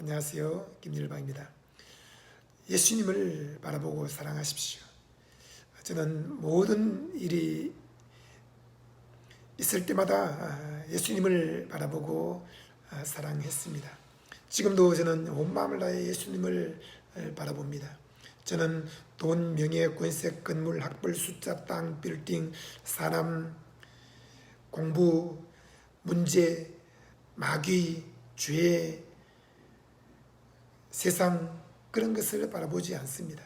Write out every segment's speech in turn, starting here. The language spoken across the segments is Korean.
안녕하세요. 김일방입니다. 예수님을 바라보고 사랑하십시오. 저는 모든 일이 있을 때마다 예수님을 바라보고 사랑했습니다. 지금도 저는 온 마음을 다해 예수님을 바라봅니다. 저는 돈, 명예, 권세, 건물, 학벌, 숫자, 땅, 빌딩, 사람, 공부, 문제, 마귀, 죄, 세상 그런 것을 바라보지 않습니다.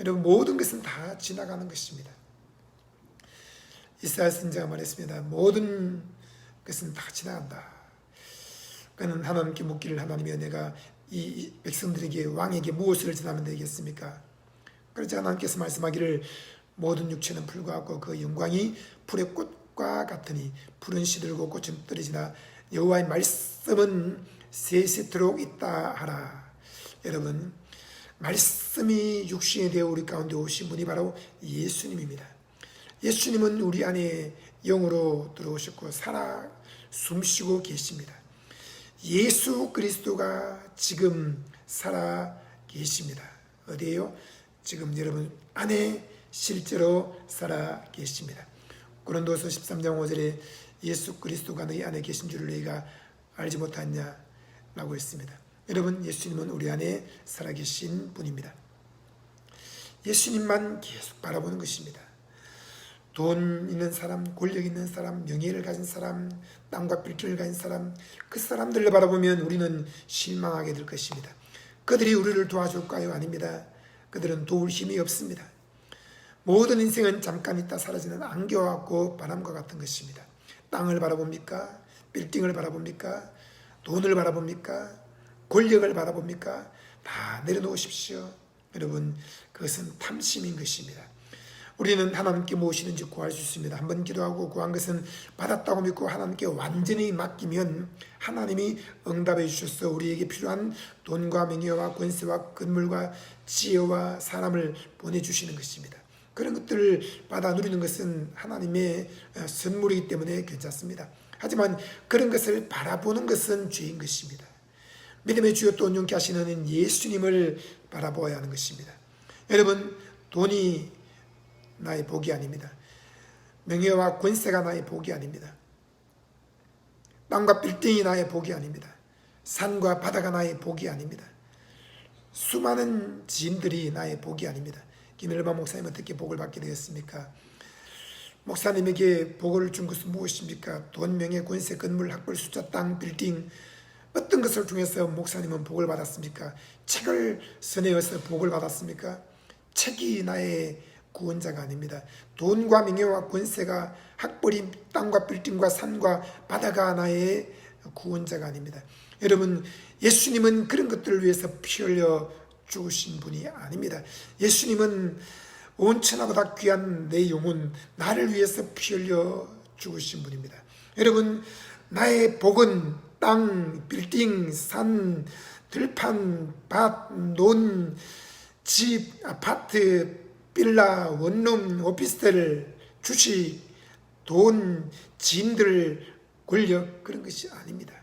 여러분 모든 것은 다 지나가는 것입니다. 이스라엘 선자가 말했습니다. 모든 것은 다 지나간다. 그는 하나님께 묻기를 하나님이여 내가 이 백성들에게 왕에게 무엇을 전하면 되겠습니까? 그러자 하나님께서 말씀하기를 모든 육체는 불과하고 그 영광이 풀의 꽃과 같으니 푸른 시들고 꽃은 떨어지나 여호와의 말씀은 세세토록 있다 하라. 여러분 말씀이 육신이 되어 우리 가운데 오신 분이 바로 예수님입니다. 예수님은 우리 안에 영으로 들어오셨고 살아 숨쉬고 계십니다. 예수 그리스도가 지금 살아 계십니다. 어디에요? 지금 여러분 안에 실제로 살아 계십니다. 고린도서 13장 5절에 예수 그리스도가 너희 안에 계신 줄을 너희가 알지 못하냐라고 했습니다. 여러분 예수님은 우리 안에 살아계신 분입니다. 예수님만 계속 바라보는 것입니다. 돈 있는 사람, 권력 있는 사람, 명예를 가진 사람, 땅과 빌딩을 가진 사람, 그 사람들을 바라보면 우리는 실망하게 될 것입니다. 그들이 우리를 도와줄까요? 아닙니다. 그들은 도울 힘이 없습니다. 모든 인생은 잠깐 있다 사라지는 안개와 같고 바람과 같은 것입니다. 땅을 바라봅니까? 빌딩을 바라봅니까? 돈을 바라봅니까? 권력을 바라봅니까? 다 내려놓으십시오. 여러분, 그것은 탐심인 것입니다. 우리는 하나님께 무엇이든지 구할 수 있습니다. 한번 기도하고 구한 것은 받았다고 믿고 하나님께 완전히 맡기면 하나님이 응답해 주셔서 우리에게 필요한 돈과 명예와 권세와 건물과 지혜와 사람을 보내주시는 것입니다. 그런 것들을 받아 누리는 것은 하나님의 선물이기 때문에 괜찮습니다. 하지만 그런 것을 바라보는 것은 죄인 것입니다. 믿음의 주여 또 온전케 하시는 예수님을 바라보아야 하는 것입니다. 여러분 돈이 나의 복이 아닙니다. 명예와 권세가 나의 복이 아닙니다. 땅과 빌딩이 나의 복이 아닙니다. 산과 바다가 나의 복이 아닙니다. 수많은 지인들이 나의 복이 아닙니다. 김일반 목사님 어떻게 복을 받게 되었습니까? 목사님에게 복을 준 것은 무엇입니까? 돈, 명예, 권세, 건물, 학벌, 숫자, 땅, 빌딩 어떤 것을 통해서 목사님은 복을 받았습니까? 책을 써내어서 복을 받았습니까? 책이 나의 구원자가 아닙니다. 돈과 명예와 권세가 학벌이 땅과 빌딩과 산과 바다가 나의 구원자가 아닙니다. 여러분 예수님은 그런 것들을 위해서 피 흘려 죽으신 분이 아닙니다. 예수님은 온 천하보다 귀한 내 영혼 나를 위해서 피 흘려 죽으신 분입니다. 여러분 나의 복은 땅, 빌딩, 산, 들판, 밭, 논, 집, 아파트, 빌라, 원룸, 오피스텔, 주식, 돈, 지인들, 권력 그런 것이 아닙니다.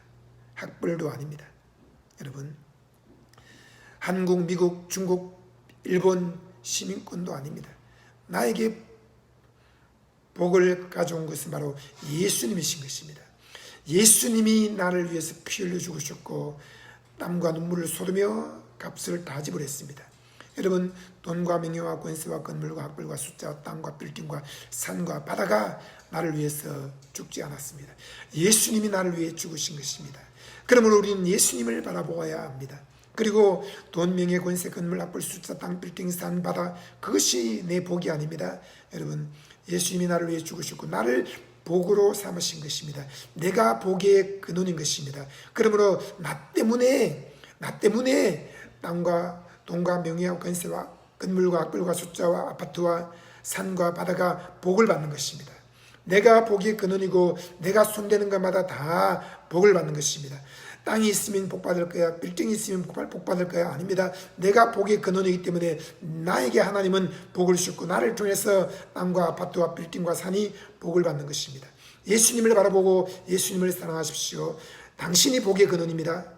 학벌도 아닙니다. 여러분 한국, 미국, 중국, 일본 시민권도 아닙니다. 나에게 복을 가져온 것은 바로 예수님이신 것입니다. 예수님이 나를 위해서 피 흘려 죽으셨고 땀과 눈물을 쏟으며 값을 다 지불했습니다. 여러분 돈과 명예와 권세와 건물과 학벌과 숫자와 땅과 빌딩과 산과 바다가 나를 위해서 죽지 않았습니다. 예수님이 나를 위해 죽으신 것입니다. 그러므로 우리는 예수님을 바라보아야 합니다. 그리고 돈, 명예, 권세, 건물, 학벌, 숫자, 땅, 빌딩, 산, 바다 그것이 내 복이 아닙니다. 여러분 예수님이 나를 위해 죽으셨고 나를 복으로 삼으신 것입니다. 내가 복의 근원인 것입니다. 그러므로 나 때문에 나 때문에 땅과 돈과 명예와 권세와 건물과 학벌과 숫자와 아파트와 산과 바다가 복을 받는 것입니다. 내가 복의 근원이고 내가 손대는 것마다 다 복을 받는 것입니다. 땅이 있으면 복 받을 거야. 빌딩이 있으면 복 받을 거야. 아닙니다. 내가 복의 근원이기 때문에 나에게 하나님은 복을 주셨고 나를 통해서 땅과 아파트와 빌딩과 산이 복을 받는 것입니다. 예수님을 바라보고 예수님을 사랑하십시오. 당신이 복의 근원입니다.